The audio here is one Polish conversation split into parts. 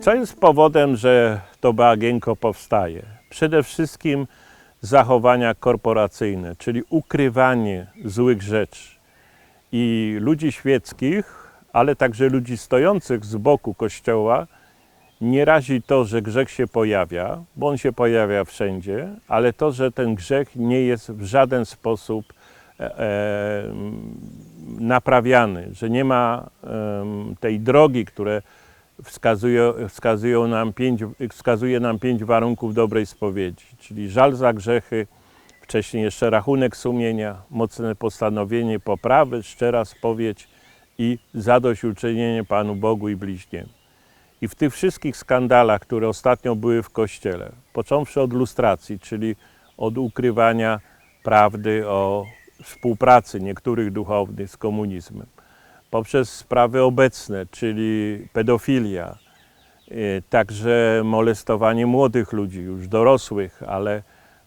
Co jest powodem, że to bagienko powstaje? Przede wszystkim zachowania korporacyjne, czyli ukrywanie złych rzeczy. I ludzi świeckich, ale także ludzi stojących z boku kościoła, nie razi to, że grzech się pojawia, bo on się pojawia wszędzie, ale to, że ten grzech nie jest w żaden sposób e, e, naprawiany, że nie ma em, tej drogi, które wskazuje, wskazują nam pięć, wskazuje nam pięć warunków dobrej spowiedzi, czyli żal za grzechy, wcześniej jeszcze rachunek sumienia, mocne postanowienie poprawy, szczera spowiedź i zadośćuczynienie Panu Bogu i bliźniemu. I w tych wszystkich skandalach, które ostatnio były w Kościele, począwszy od lustracji, czyli od ukrywania prawdy o współpracy niektórych duchownych z komunizmem, poprzez sprawy obecne, czyli pedofilia, y, także molestowanie młodych ludzi, już dorosłych, ale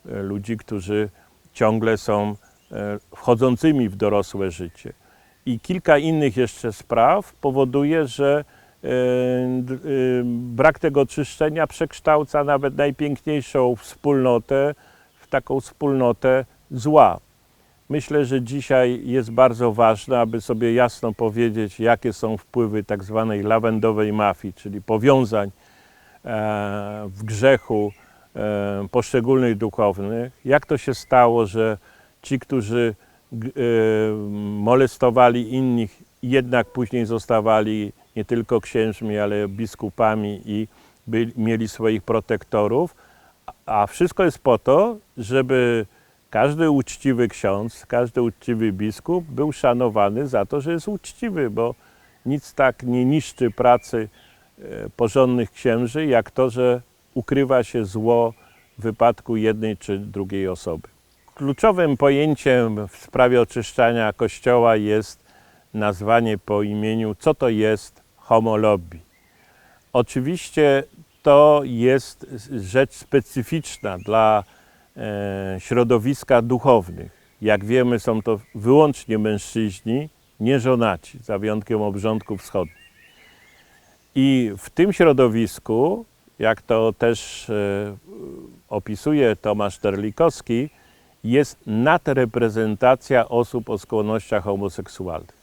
e, ludzi, którzy ciągle są e, wchodzącymi w dorosłe życie. I kilka innych jeszcze spraw powoduje, że e, brak tego czyszczenia przekształca nawet najpiękniejszą wspólnotę w taką wspólnotę zła. Myślę, że dzisiaj jest bardzo ważne, aby sobie jasno powiedzieć, jakie są wpływy tak zwanej lawendowej mafii, czyli powiązań e, w grzechu e, poszczególnych duchownych. Jak to się stało, że ci, którzy e, molestowali innych, jednak później zostawali nie tylko księżmi, ale biskupami i byli, mieli swoich protektorów, a wszystko jest po to, żeby każdy uczciwy ksiądz, każdy uczciwy biskup był szanowany za to, że jest uczciwy, bo nic tak nie niszczy pracy e, porządnych księży, jak to, że ukrywa się zło w wypadku jednej czy drugiej osoby. Kluczowym pojęciem w sprawie oczyszczania Kościoła jest nazwanie po imieniu, co to jest homolobby. Oczywiście to jest rzecz specyficzna dla środowiska duchownych. Jak wiemy, są to wyłącznie mężczyźni, nieżonaci, za wyjątkiem obrządków wschodnich. I w tym środowisku, jak to też e, opisuje Tomasz Terlikowski, jest nadreprezentacja osób o skłonnościach homoseksualnych.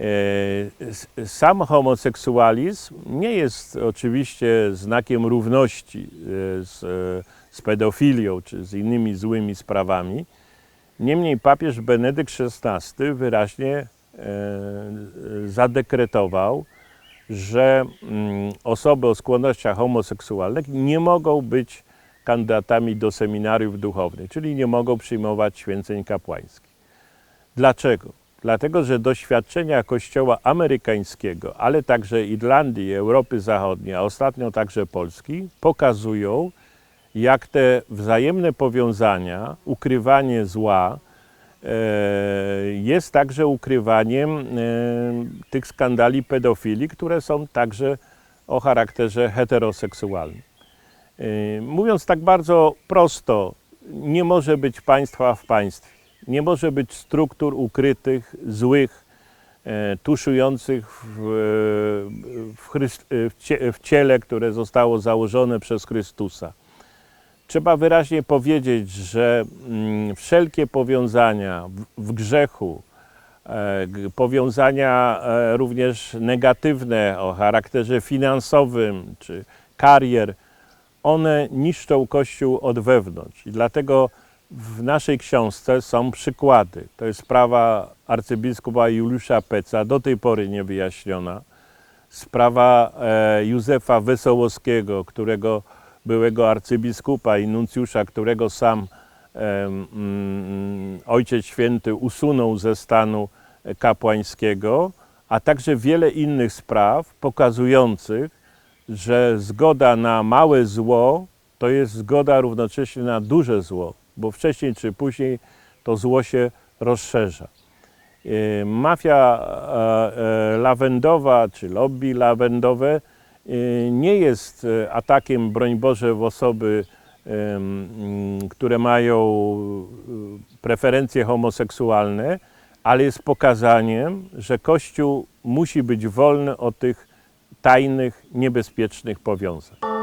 E, Sam homoseksualizm nie jest oczywiście znakiem równości e, z, e, z pedofilią czy z innymi złymi sprawami. Niemniej papież Benedykt XVI wyraźnie zadekretował, że mm, osoby o skłonnościach homoseksualnych nie mogą być kandydatami do seminariów duchownych, czyli nie mogą przyjmować święceń kapłańskich. Dlaczego? Dlatego, że doświadczenia Kościoła amerykańskiego, ale także Irlandii, Europy Zachodniej, a ostatnio także Polski, pokazują, jak te wzajemne powiązania, ukrywanie zła e, jest także ukrywaniem e, tych skandali pedofilii, które są także o charakterze heteroseksualnym. E, Mówiąc tak bardzo prosto, nie może być państwa w państwie. Nie może być struktur ukrytych, złych, e, tuszujących w, w, Chryst- cie, w ciele, które zostało założone przez Chrystusa. Trzeba wyraźnie powiedzieć, że mm, wszelkie powiązania w, w grzechu, e, powiązania e, również negatywne o charakterze finansowym czy karier, one niszczą Kościół od wewnątrz. I dlatego w naszej książce są przykłady. To jest sprawa arcybiskupa Juliusza Peca, do tej pory niewyjaśniona. Sprawa e, Józefa Wesołowskiego, którego byłego arcybiskupa i nuncjusza, którego sam e, Ojciec Święty usunął ze stanu kapłańskiego, a także wiele innych spraw pokazujących, że zgoda na małe zło to jest zgoda równocześnie na duże zło, bo wcześniej czy później to zło się rozszerza. E, Mafia e, e, lawendowa czy lobby lawendowe nie jest atakiem, broń Boże, w osoby, które mają preferencje homoseksualne, ale jest pokazaniem, że Kościół musi być wolny od tych tajnych, niebezpiecznych powiązań.